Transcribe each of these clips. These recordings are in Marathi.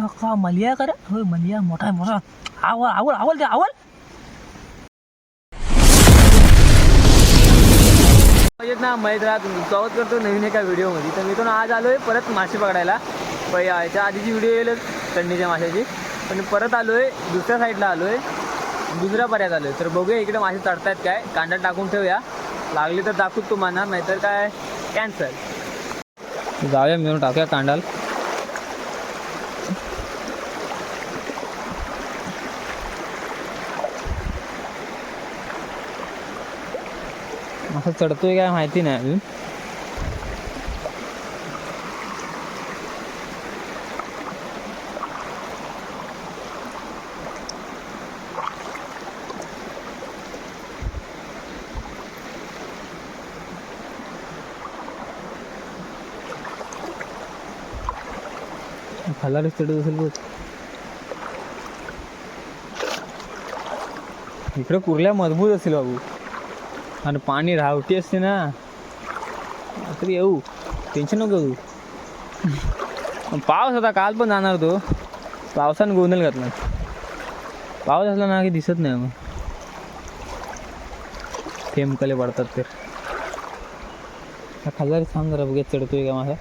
का मलिया करा. होय मलिया मोठा आहे मोठा. आवड आवड आवड द्या आवड म्हणजे ना मैत्रात स्वागत करतो नवीन एका व्हिडिओमध्ये. तर मी तो आज आलो आहे परत मासे पकडायला. पण याच्या आधीची व्हिडिओ येईल थंडीच्या माशाची. पण परत आलो आहे दुसऱ्या साईडला आलो आहे दुसऱ्या पर्यात आलो आहे तर बघूया इकडे मासे चढतायत काय. कांदा टाकून ठेवूया. लागले तर दाखवत तुम्हाला नाहीतर काय कॅन्सल जाऊया मिळून टाकूया कांडाल असं चढतोय काय माहिती नाही अजून. खालारच चढत असेल बघ. इकडे कुर्ल्या मजबूत असेल बाबू. आणि पाणी रावटी असते ना तरी येऊ टेन्शन नको तू पाऊस होता काल पण जाणार तो पावसानं गोंधळ घातला पाऊस असला ना की दिसत नाही मग थेंबकले पडतात तर खाल्ला सांग जरा बघत चढतोय का माझा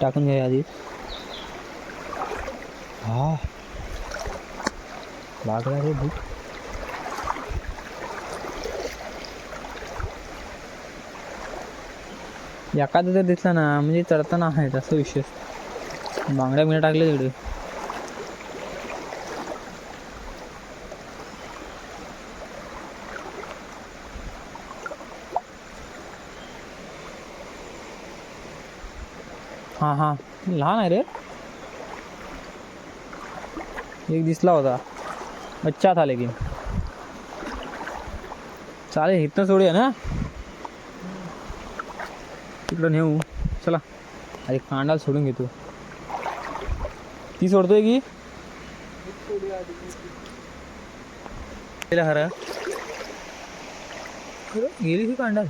टाकून घ्या आधी हा लागला रे भूक एखादा तर दिसला ना म्हणजे चढताना आहे असं विशेष. बांगड्या बिंगड्या टाकले तिकडे. हां हां. लहान आहे रे. एक दिसला होता. बच्चा था लेकिन चालेल इथनं सोडूया ना? तिकडं नेऊ. चला. अरे कांडाल सोडून घेतो. ती सोडतोय की? गेला गेली की कांडाल?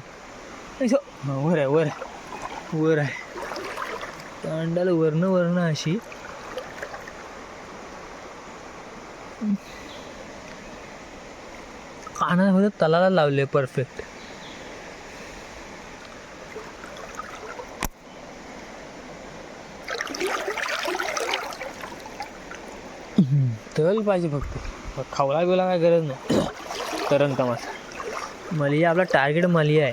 वर आहे वर आहे. वर आहे. कांडाल वर्ण वर्ण अशी. कानामध्ये तलाला लावले परफेक्ट तल पाहिजे फक्त. खावला बिवला काय गरज नाही. करण का मासा मलिया आपला टार्गेट मलिया आहे.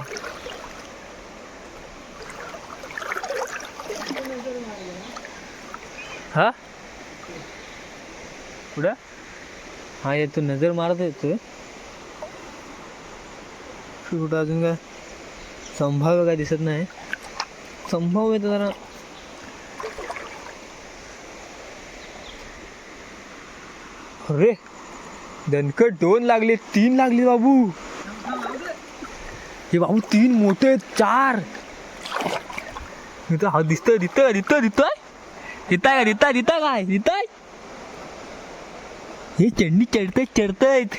हा? पुढं हा येतो नजर मारत येतो कुठं अजून काय? संभाव्य काय दिसत नाही. संभाव्य तर जरा अरे दणकट दोन लागले तीन लागले बाबू. हे बाबू तीन मोठे आहेत, चार. इथं हा दिसतोय दिसतोय दिताय दिसतंय. रिता का दिसताय दिसताय काय दिताय हे चढणी चढतय चढतायत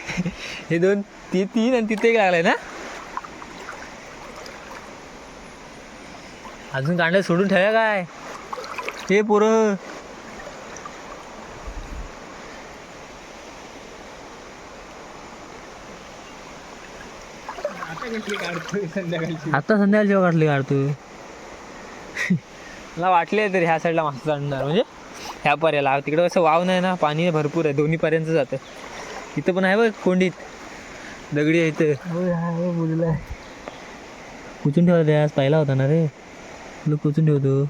हे दोन ते तीन आणि तिथे एक लागलाय ना? अजून कांड्या सोडून ठेवा काय? हे पोरं. आता संध्याकाळी जेव्हा काढले काढतोय. मला वाटले तरी ह्या साईडला मासे चढणार. म्हणजे ह्या पर्याला तिकडं कसं वाव नाही ना पाणी भरपूर आहे. दोन्ही पर्यंत जातं. इथं पण आहे बघ कोंडीत. दगडी आहे इथं. बोलला कुचून ठेवला ते आज पाहिला होता ना रे. तुला कुचून ठेवतो.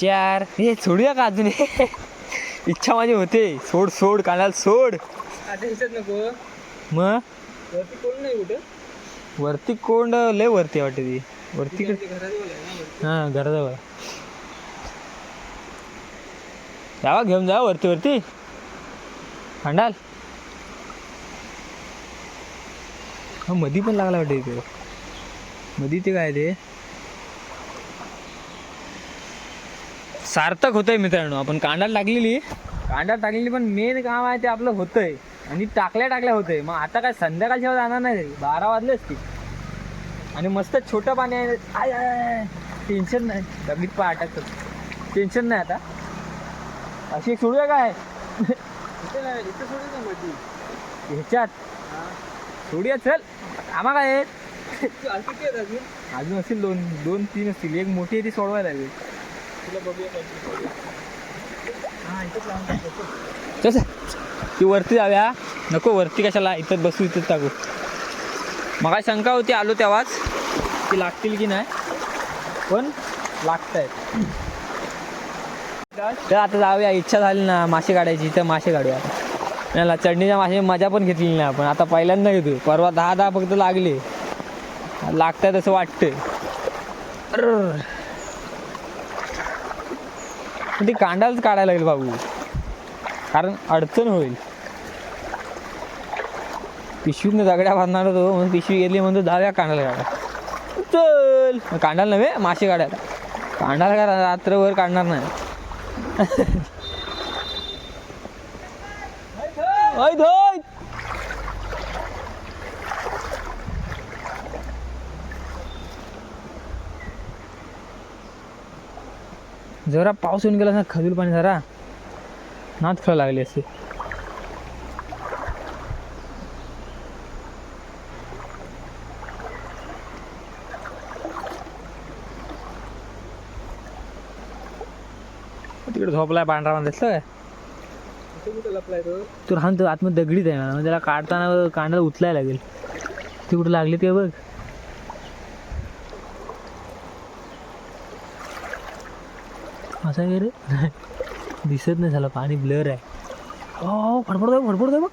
चार. हे सोडूया का अजून? इच्छा माझी होते. सोड सोड कानाला सोड. आता नको. मग? वरती कोण नाही कुठं? वरती कोंड लय वरती वाटते ती. वरती ते घराजवळ आहे ना वरती. हा घराजवळ. यावा घेऊन जा वरती वरती. भांडाल हा मधी पण लागला वाटतं इथे. मधी ते काय ते? सार्थक होतंय मित्रांनो. आपण कांडाला टाकलेली. कांडाला टाकलेली पण मेन काम आहे ते आपलं होतंय. आणि टाकल्या टाकल्या होतंय. मग आता काय संध्याकाळच्या जाणार नाही बारा वाजलेच की आणि मस्त छोटं पाणी आहे. आय. टेन्शन नाही. दगडीत पाय अटकतात टेन्शन नाही आता. अशी एक सोडूया काय? ह्याच्यात. सोडूया चल. आम्हा काय अजून? असतील दोन दोन तीन असतील. एक मोठी आहे ती सोडवायला लागेल. तुला बघूया ती वरती जाऊया. नको वरती कशाला? इथं बसू इथंच टाकू. मग शंका होती आलो तेव्हाच. ती लागतील की नाही. पण लागत आहेत तर आता जाऊया. इच्छा झाली ना मासे काढायची. तर मासे काढूया. नाही चढणीच्या मासे मजा पण घेतली नाही आपण. आता पहिल्यांदा घेतो परवा दहा दहा फक्त लागले. लागत असं तसं वाटतं ती कांडाच काढायला लागेल भाऊ कारण अडचण होईल. पिशवीतनं दगड्या बांधणार होतो म्हणून पिशवी गेली म्हणून दहाव्या कांडाला काढा चल. मग कांडाला नव्हे मासे काढायला. कांडाला का रात्रभर काढणार नाही. ऐ धोय. जरा पाऊस येऊन गेला ना खजूर पाणी जरा. नाच खेळ लागले असते तिकडे झोपलाय पांढरा दिसलं काय लपलाय तो राहून तो आतमध्ये दगडीत आहे ना त्याला काढताना कांडाला उचलायला लागेल. ते कुठं लागले ते बघ. असं आहे रे? दिसत नाही झालं पाणी ब्लर आहे. ओ फडफडतोय फडफडतोय बघ.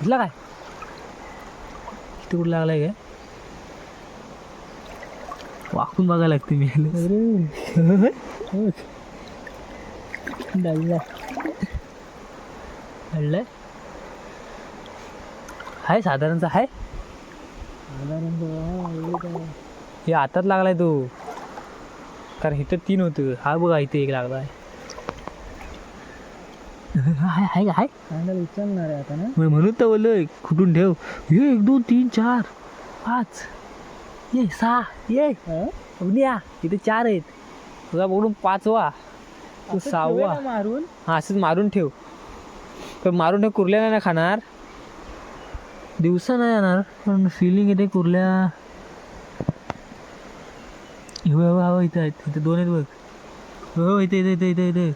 दिसला काय? इथे कुठं लागलाय काय? वाकून बघायला लागते मी. लागलाय कळलंय आहे साधारणचा आहे हे आताच लागलाय तो कारण इथं तीन होतं हा बघा इथे एक लागलाय हाय हाय हाय उचलणार आहे आता ना म्हणून तर बोललोय खुटून ठेव ये एक दोन तीन चार पाच ये सहा ये या इथे चार आहेत तुझा पकडून पाचवा तू सहावा मारून. हा असंच मारून ठेव. पण मारून ठेव कुर्ल्या नाही ना खाणार. दिवसा नाही येणार पण फिलिंग येते कुर्ल्या. हो हो हो इथं आहेत इथं दोन आहेत बघ. हो इथे इथे इथे इथे इथे.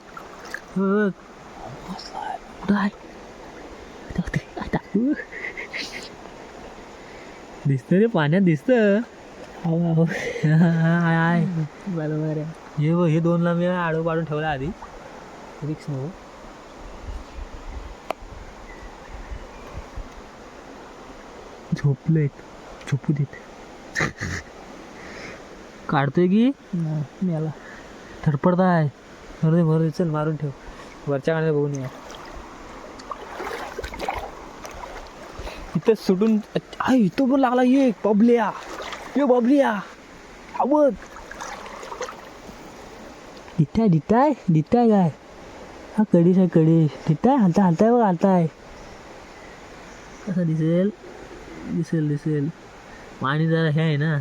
बघ. दिसतं रे पाण्यात दिसतं. बरोबर आहे हे हे दोन लांबी आडो पाडून ठेवला आधी. रिक्स नको. झोपलेत झोपू देत. काढतोय की? मला थरपडताय भरू दे भरू दे. चल मारून ठेव. वरच्या कानाला बघून या. इथं सुटून इथं पण लागला ये बबल्या. ये बबल्या हा बघ डिटाय डिटाय डिटाय काय हा कडीस आहे कडीस डिटाय हलता हलताय बघ हालताय कसा दिसेल दिसेल दिसेल पाणी जरा हे आहे ना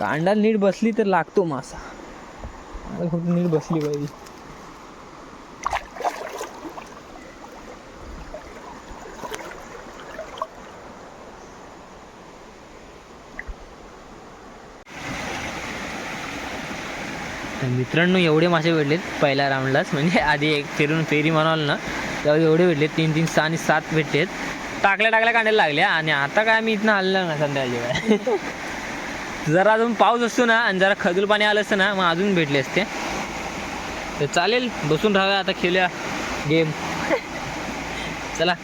कांडा नीट बसली तर लागतो मासा. खूप नीट बसली पाहिजे. मित्रांनो एवढे मासे भेटलेत पहिल्या राऊंडलाच. म्हणजे आधी एक फिरून फेरी म्हणाल ना तेव्हा एवढे भेटले तीन तीन सहा आणि सात भेटलेत. टाकल्या टाकल्या कांड्याला लागल्या. आणि आता काय मी इथनं हल्लं ना संध्याकाळची जरा अजून पाऊस असतो ना आणि जरा खजूल पाणी आलं असतं ना मग अजून भेटले असते. तर चालेल बसून राहूया आता खेळूया गेम चला.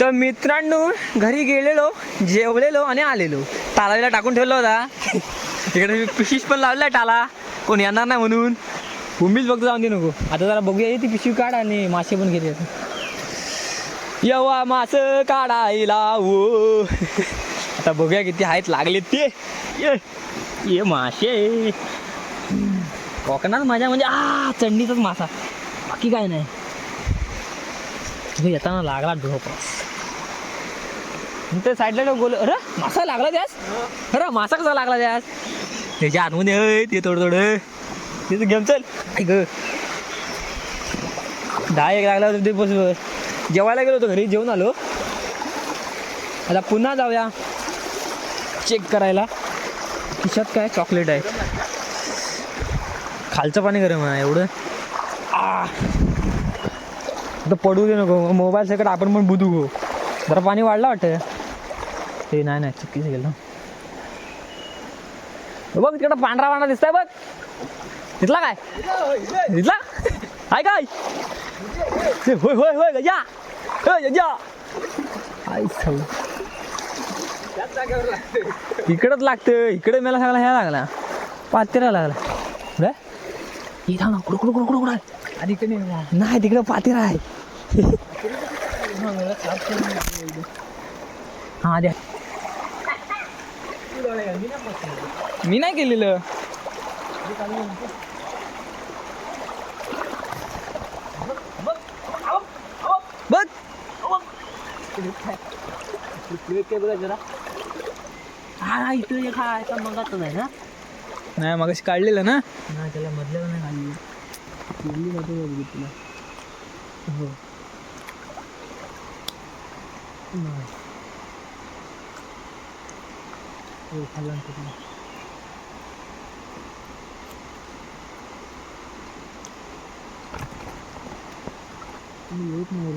तर मित्रांनो घरी गेलेलो जेवलेलो आणि आलेलो. तालावीला टाकून ठेवला होता. इकडे मी पिशीच पण लावलाय टाला कोण येणार नाही म्हणून. उंबीच बघतो जाऊन दे नको. आता जरा बघूया ती पिशवी काढ आणि मासे पण घेते. येवा मास काढायला ओ. आता बघूया किती आहेत लागले ते. ये ये मासे. कोकणात माझ्या म्हणजे आ चढणीचाच मासा. बाकी काय नाही. तुझं येताना लागला ढोपास ते साईडला बोल अरे मासा लागला त्यास? अरे मासा कसा लागला त्यास? त्याच्या आतमध्ये अय, ते थोडं थोडं. तिथं घेऊन चल. ऐक दहा एक लागला होता ते बस बस. जेवायला गेलो होतो घरी जेवून आलो. आता पुन्हा जाऊया. चेक करायला. खिशात काय? चॉकलेट आहे. खालचं पाणी गरम आहे एवढं? आ! आता पडू दे नको. मोबाईल सकट आपण पण बुधू गो. जरा पाणी वाढलं वाटतं. ते नाही नाही चुकीच गेलं बघ तिकडं पांढरा पांढरा दिसतंय बघ. तिथला काय? तिथला आहे काय? होय होय होय गजा. होय गजा. आई सौ इकडंच लागतं इकडे मला सगळा ह्या लागला. पातेरा लागला. बे इथं ना कुठं कुठं कुठं कुठं कुठं? आधी कडे नाही तिकडं पातेरा आहे. हा द्या. मी नाही केलेलं. बघ. जरा. हा इथं एक हा एका मगाच आहे ना? नाही मग काढलेलं ना? नाही त्याला मधल्याला नाही बघ तुला हो. नाही. हो खाल्ला ना तुला येत नाही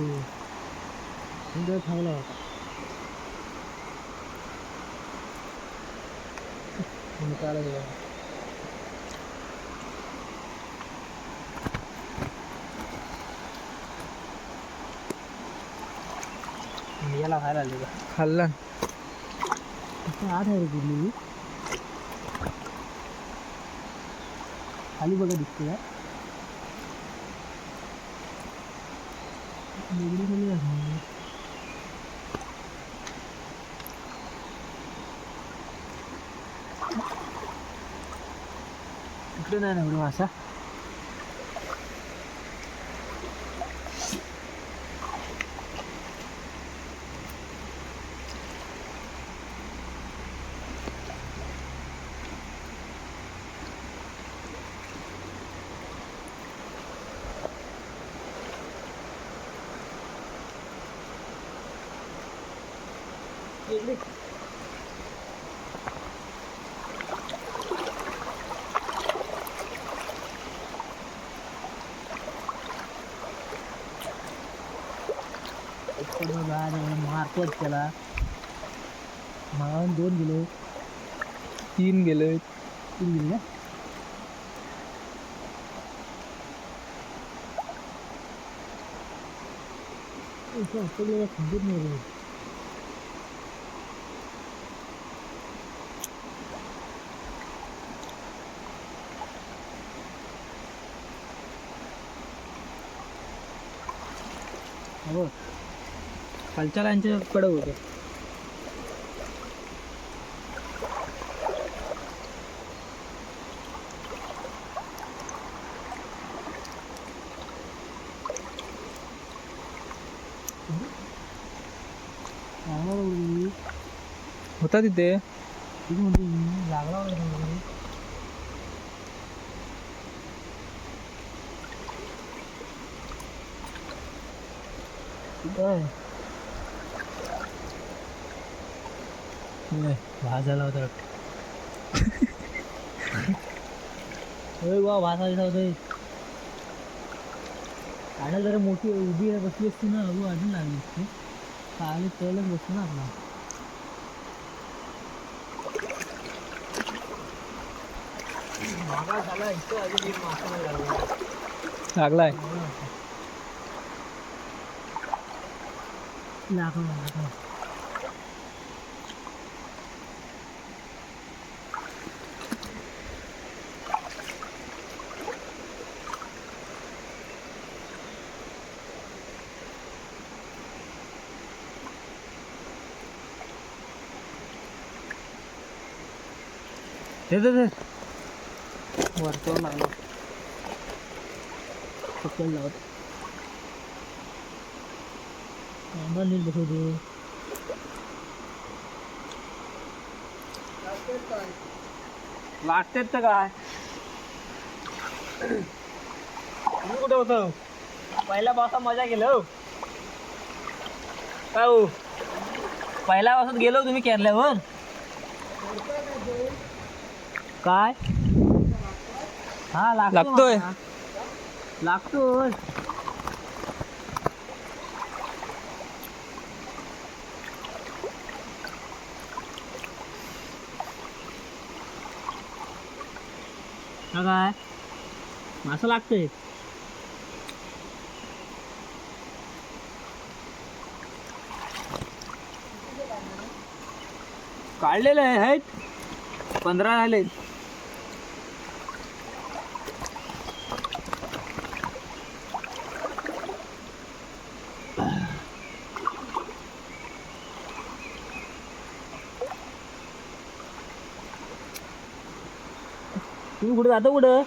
थांबला होता. तुम्ही काला गेला याला खायला आले का खाल्ला. आठ आहे रे कुठली खाली बघा दिसते का वेगळी खाली आहे. इकडे नाही ना एवढं मासा इकडं बघा आणि मारतोच त्याला मारून दोन गेले तीन गेले तीन गेले का इथं आपल्याला समजत नाही रे हो खालच्या लाईनच्या कडक होते. होता तिथे. लागला. वगैरे भास झाला होता होय वा भासा दिसा होतोय. गाड्या जरा मोठी उभी बसली असती ना अगो अजून लागली असती. आले कळलंच बसतो ना आपला. नाही लागलाय. लागला लागला ते ते ते वरच्यावर लागला पकड लावत कॅमेरा नीट बसवतो लागतेच तर काय? कुठे होतो? पहिल्या पावसात मजा केलं हो. काय हो? पहिल्या पावसात गेलो तुम्ही केरल्यावर. काय? हा लागतो लागतोय. लागतोय. हा काय? मासं लागतंय. काढलेले आहेत. पंधरा झाले तुम्ही कुठे जातो कुठं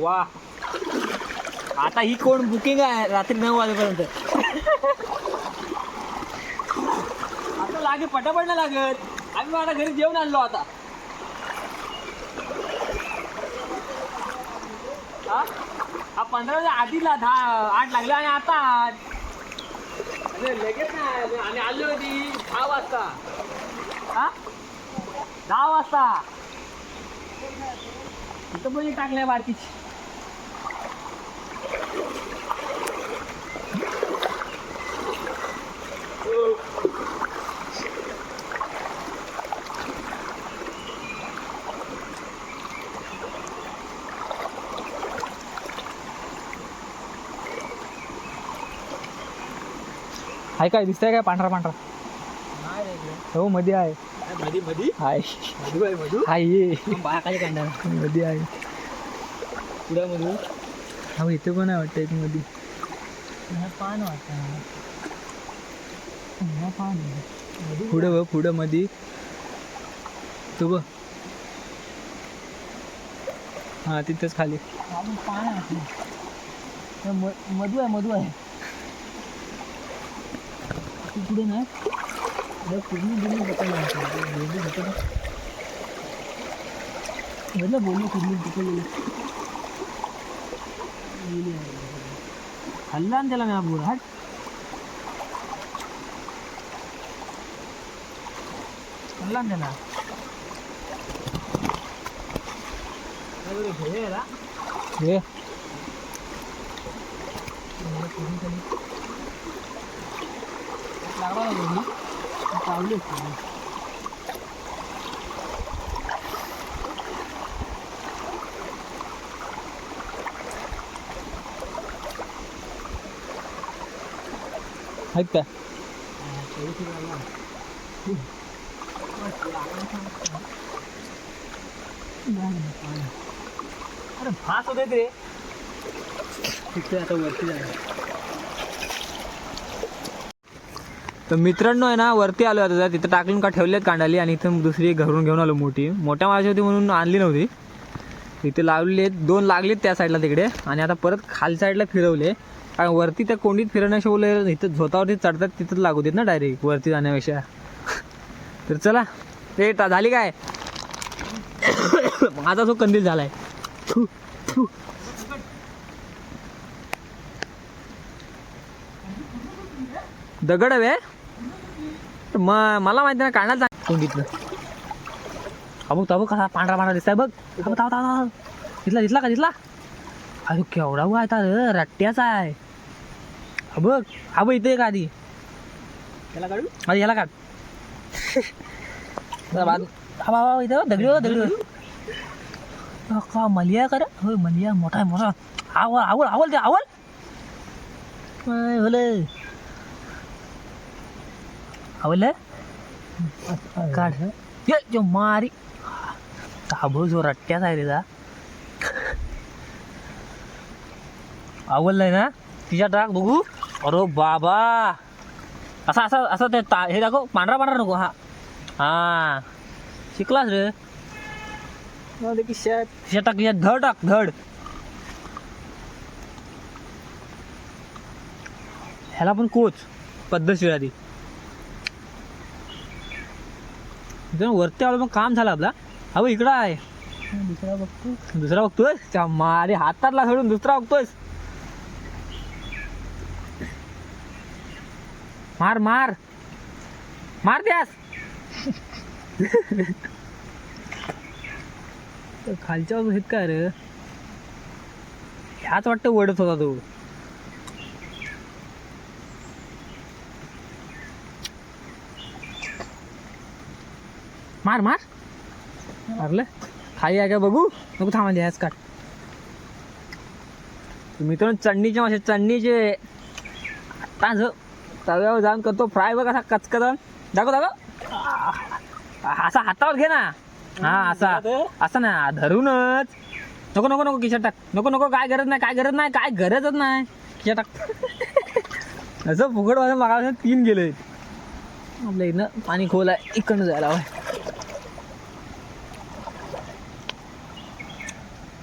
वा. आता ही कोण बुकिंग आहे? रात्री नऊ वाजेपर्यंत. आता लागे पटापट नाही लागत. आम्ही मला घरी जेवण आणलो आता. हा? पंधरा वाजे आधीला दहा आठ लागले आणि आता आठ. अरे लगेच नाही. आणि आलो होती दहा वाजता. हा? दहा वाजता इथं पण टाकले टाकलंय बारकीची हाय काय दिसतंय काय पांढरा पांढरा? हो मध्ये आहे. मधी मधी? हाय. मधू आहे मधू? हाय. ये बाळाकाच्या कांदा मध्ये आहे. पुढे मधू हा इथे पण आहे वाटतं एक मध्ये पान वाटतं पान पुढं बघ पुढं मध्ये तू बघ. हा तिथेच खाली. पान आहे मधू आहे मधू आहे. என்ன பொண்ணு கும்பிட்டு கல்லாந்தல ஞாபகம் கல்லாந்தலா ஏ लागला तू पुढे ना पूर्ण पूर्ण बघायला बोललो बोललो पूर्ण तिकडे हल्ला ना त्याला मी बोल हट हल्ला ना त्याला हे लागला ऐक का अरे फास होते ते तिथे आता वरती जाणार तर मित्रांनो आहे ना वरती आलो आता तिथं टाकून का ठेवलेत कांडाली आणि इथं दुसरी घरून घेऊन आलो मोठी. मोठ्या माशी होती म्हणून आणली नव्हती. इथे लावलेली आहेत. दोन लागलेत त्या साईडला तिकडे. आणि आता परत खाली साईडला फिरवले. कारण वरती त्या कोंडीत फिरवण्याशिवाय इथं झोतावरती चढतात तिथंच लागू देत ना डायरेक्ट वरती जाण्यापेक्षा. तर चला. ते झाली काय? माझा जो कंदील झालाय. दगड हवे? म मला माहिती नाही काढणार कोंडीतलं हा बघ तो बघ कसा पांढरा पांढरा दिसताय बघ. हा बघ, थांब, थांब, थांब. दिसला दिसला का दिसला? अरे केवढा उगा आहे तर रट्ट्याचा आहे. हा बघ हा बघ इथे एक आधी. त्याला काढू? आधी याला काढ. जरा बाजू हा बाबा इथे दगडी बघ, दगडी. हा, का मलिया कर? होय मलिया मोठा आहे मोठा. आवल आवल आवल ते आवल काय भलं आवल काढ. ये जो मारी. ताबो जो रट्ट्याच आहे आवडलंय ना? तिच्या टाक बघू. अरे बाबा. असा असा असं ते ता हे दाखव पांढरा पांढरा नको हा. हा. शिकलास रे. शेत. टाक शेत धड टाक धड. ह्याला पण कोच. पद्धतशीर आधी इथं वरती आलो पण काम झालं आपला. हा इकडं आहे. दुसरा बघतो दुसरा बघतोय? त्या मारे हातातला सोडून दुसरा बघतोय मार मार. मार द्यास खालच्या बाजूस आहेत काय रे? ह्याच वाटतं वडत होता तो. मार मार. मारलं. खाली आहे का बघू? नको थांबा ह्याच काट मित्रांनो चटणीचे मासे चटणीचे. आता तव्यावर जाऊन करतो फ्राय बघ असा कचकदन दाखव दाखव. असा हातावर घे ना. हा असा. असा ना धरूनच. नको नको नको खिशात टाक. नको नको काय गरज नाही काय गरज नाही काय गरजच नाही. खिशात टाक. असं फुकट वाजून मागा तीन गेले. आपल्या इथनं पाणी खोल आहे इकडनं जायला हवं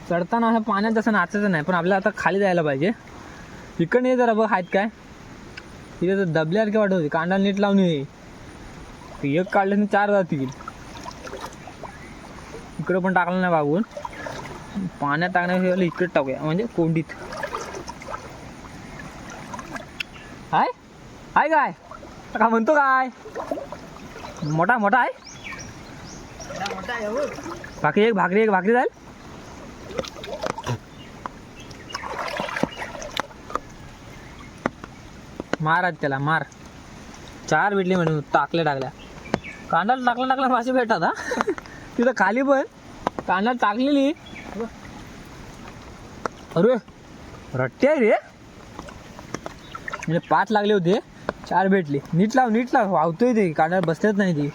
चढताना असं पाण्यात जसं नाचायचं नाही पण आपल्याला आता खाली जायला पाहिजे. इकडे ये जरा बघ आहेत काय? तिथे तर दबल्यासारखे वाटत होती कांदा नीट लावून ये. एक काढलं चार जातील. इकडं पण टाकलं नाही बागून पाण्यात टाकण्यापेक्षा इकडे टाकूया म्हणजे कोंडीत. हाय? हाय काय? का म्हणतो काय? मोठा मोठा आहे? भाकरी एक भाकरी एक भाकरी जाईल मार आज त्याला मार. चार भेटले म्हणून टाकल्या टाकल्या. कांदा टाकला टाकला मासे भेटतात हा? तिथं खाली पण. कांदा टाकलेली. अरे रट्टे आहे रे. म्हणजे पाच लागले होते चार भेटले. नीट लाव नीट लाव. वावतोय ते कांदा बसलेच नाही ती.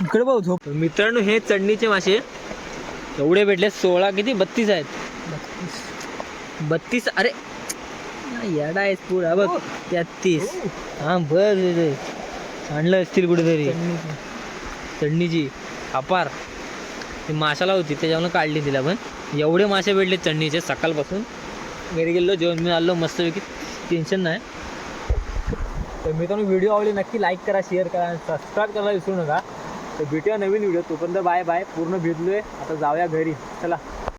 इकडे बघ झोप. मित्रांनो हे चढणीचे मासे एवढे भेटले सोळा किती? बत्तीस आहेत. बत्तीस? अरे येडा आहेत पुरा बघ तेहतीस हा बर आणलं असतील कुठेतरी. चढणीची अपार. ती माशाला होती त्याच्यावर काढली तिला पण. एवढे मासे भेटले चढणीचे सकाळपासून. घरी गेलो जेवण मी आलो मस्तपैकी. टेन्शन नाही. तर मित्रांनो व्हिडिओ आवडली नक्की लाईक करा शेअर करा आणि सबस्क्राईब करायला विसरू नका. तर भेटूया नवीन व्हिडिओ तोपर्यंत बाय बाय पूर्ण भेटलोय. आता जाऊया घरी. चला.